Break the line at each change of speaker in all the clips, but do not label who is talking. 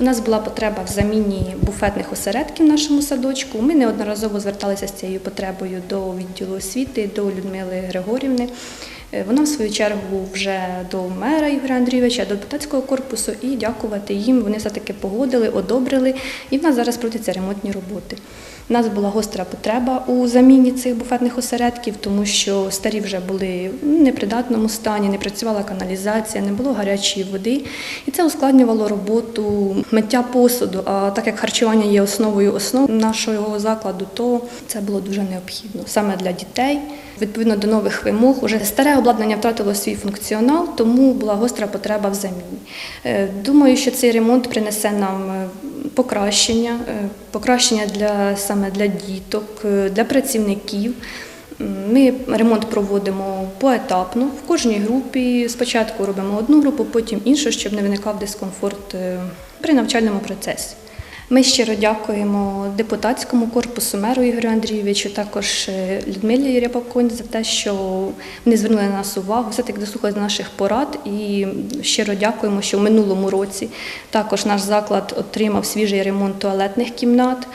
У нас була потреба в заміні буфетних осередків в нашому садочку. Ми неодноразово зверталися з цією потребою до відділу освіти, до Людмили Григорівни. Е, Вона, в свою чергу, вже до мера Ігоря Андрійовича, до депутатського корпусу, і дякувати їм. Вони все-таки погодили, одобрили, і в нас зараз проводяться ремонтні роботи. У нас була гостра потреба у заміні цих буфетних осередків, тому що старі вже були в непридатному стані, не працювала каналізація, не було гарячої води. І це ускладнювало роботу миття посуду. А так як харчування є основою основ нашого закладу, то це було дуже необхідно саме для дітей. Відповідно до нових вимог, уже старе обладнання втратило свій функціонал, тому була гостра потреба в заміні. Е, Думаю, що цей ремонт принесе нам е, покращення, е, покращення для саме для діток, для працівників. Ми ремонт проводимо поетапно. В кожній групі спочатку робимо одну групу, потім іншу, щоб не виникав дискомфорт при навчальному процесі. Ми щиро дякуємо депутатському корпусу, меру Ігорю Андрійовичу, також е, Людмилі Рябаконь за те, що вони звернули на нас увагу, все-таки дослухали наших порад і щиро дякуємо, що в минулому році також наш заклад отримав свіжий ремонт туалетних кімнат.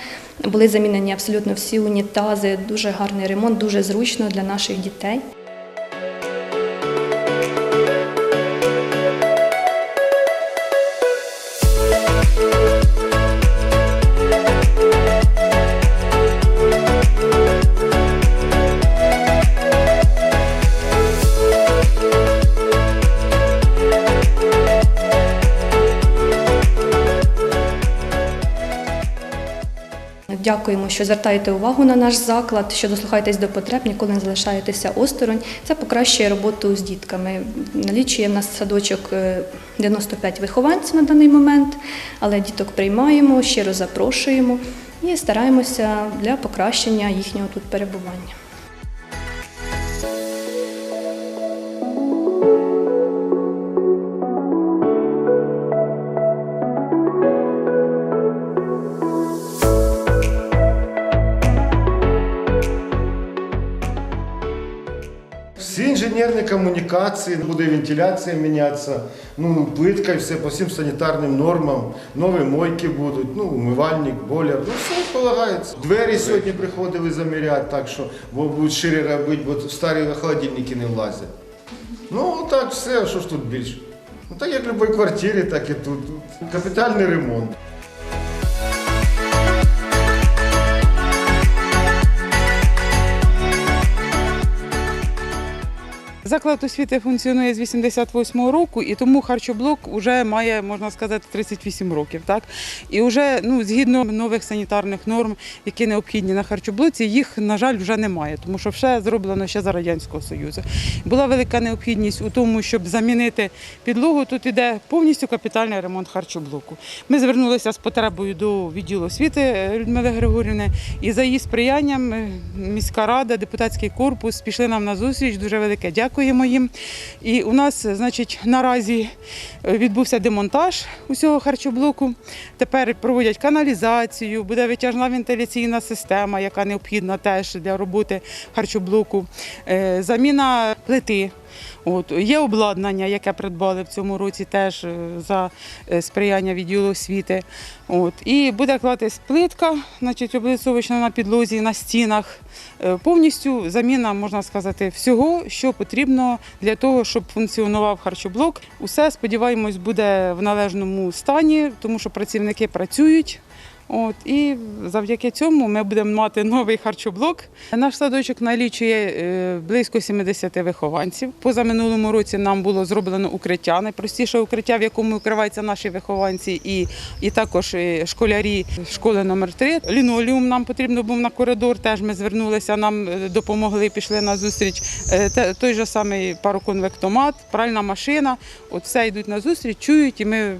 Були замінені абсолютно всі унітази, дуже гарний ремонт, дуже зручно для наших дітей. Дякуємо, що звертаєте увагу на наш заклад, що дослухаєтесь до потреб, ніколи не залишаєтеся осторонь. Це покращує роботу з дітками. Налічує в нас садочок е, 95 вихованців на даний момент, але діток приймаємо, щиро запрошуємо і стараємося для покращення їхнього тут перебування.
Всі інженерні комунікації, буде вентиляція мінятися, ну, плитка і все по всім санітарним нормам, нові мойки будуть, ну, умивальник, бойлер, ну все полагається. Двері сьогодні приходили заміряти, так що бо будуть шире робити, бо старі холодильники не влазять. Ну так все, що ж тут більше. Ну так як в будь-якій квартирі, так і тут. Капітальний ремонт.
Заклад освіти функціонує з 88-го року, і тому харчоблок вже має, можна сказати, 38 років. Так? І вже ну, згідно нових санітарних норм, які необхідні на харчоблоці, їх, на жаль, вже немає, тому що все зроблено ще за Радянського Союзу. Була велика необхідність у тому, щоб замінити підлогу. Тут іде повністю капітальний ремонт харчоблоку. Ми звернулися з потребою до відділу освіти е, Людмили Григорівни, і за її сприянням е, міська рада, депутатський корпус пішли нам на зустріч. Дуже велике дякуємо їм. І у нас, значить, наразі е, відбувся демонтаж усього харчоблоку. Тепер проводять каналізацію, буде витяжна вентиляційна система, яка необхідна теж для роботи харчоблоку, Е, заміна плити. От є обладнання, яке придбали в цьому році, теж е, за е, сприяння відділу освіти. От і буде клатись плитка, значить облицовочна на підлозі, на стінах. Е, Повністю заміна, можна сказати, всього, що потрібно для того, щоб функціонував харчоблок. Усе сподіваємось буде в належному стані, тому що працівники працюють. От і завдяки цьому ми будемо мати новий харчоблок. Наш садочок налічує е, близько 70 вихованців. Поза минулому році нам було зроблено укриття, найпростіше укриття, в якому укриваються наші вихованці, і, і також е, школярі школи номер 3 Лінолеум нам потрібно був на коридор. Теж ми звернулися, нам е, допомогли, пішли на зустріч. Той же самий пароконвектомат, пральна машина. От все йдуть на зустріч, чують, і ми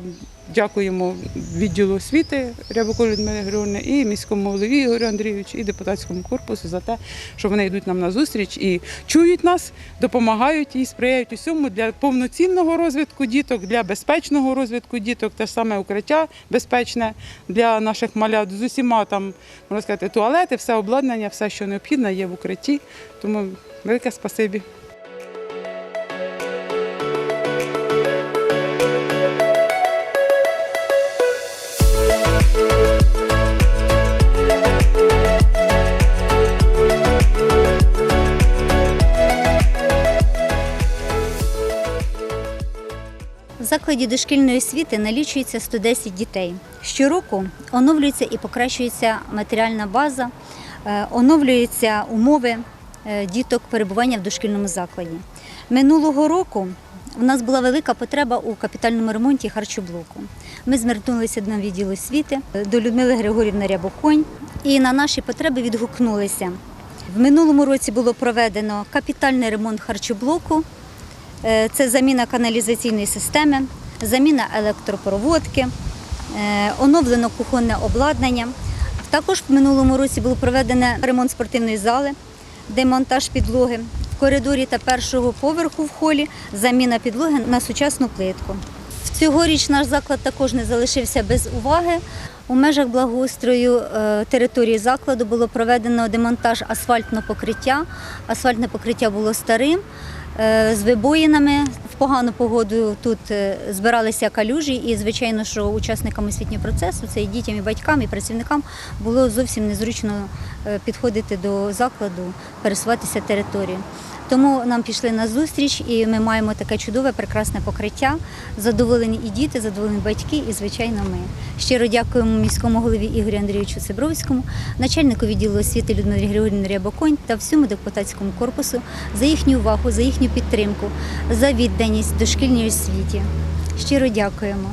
Дякуємо відділу освіти Рябаку Людмилі Григорівни і міському голові Ігорю Андрійовичу, і депутатському корпусу за те, що вони йдуть нам на зустріч і чують нас, допомагають і сприяють усьому для повноцінного розвитку діток, для безпечного розвитку діток, те саме укриття безпечне для наших малят. З усіма там можна сказати, туалети, все обладнання, все, що необхідно, є в укритті. Тому велике спасибі.
Закладі дошкільної освіти налічується 110 дітей. Щороку оновлюється і покращується матеріальна база, е, оновлюються умови е, діток перебування в дошкільному закладі. Минулого року у нас була велика потреба у капітальному ремонті харчоблоку. Ми звернулися до відділу освіти, е, до Людмили Григорівни Рябоконь і на наші потреби відгукнулися. В минулому році було проведено капітальний ремонт харчоблоку. Е, Це заміна каналізаційної системи, заміна електропроводки, е, оновлено кухонне обладнання. Також в минулому році був проведено ремонт спортивної зали, демонтаж підлоги. В коридорі та першого поверху в холі заміна підлоги на сучасну плитку. Цьогоріч наш заклад також не залишився без уваги. У межах благоустрою е, території закладу було проведено демонтаж асфальтного покриття. Асфальтне покриття було старим, е, з вибоїнами. В погану погоду тут е, збиралися калюжі, і звичайно, що учасникам освітнього процесу, це і дітям, і батькам, і працівникам було зовсім незручно підходити до закладу, пересуватися територією. Тому нам пішли на зустріч, і ми маємо таке чудове, прекрасне покриття. Задоволені і діти, задоволені батьки, і звичайно, ми. Щиро дякуємо міському голові Ігорю Андрійовичу Цибровському, начальнику відділу освіти Людмилі Григорівні Рябоконь та всьому депутатському корпусу за їхню увагу, за їхню підтримку, за відданість дошкільній освіті. Щиро дякуємо.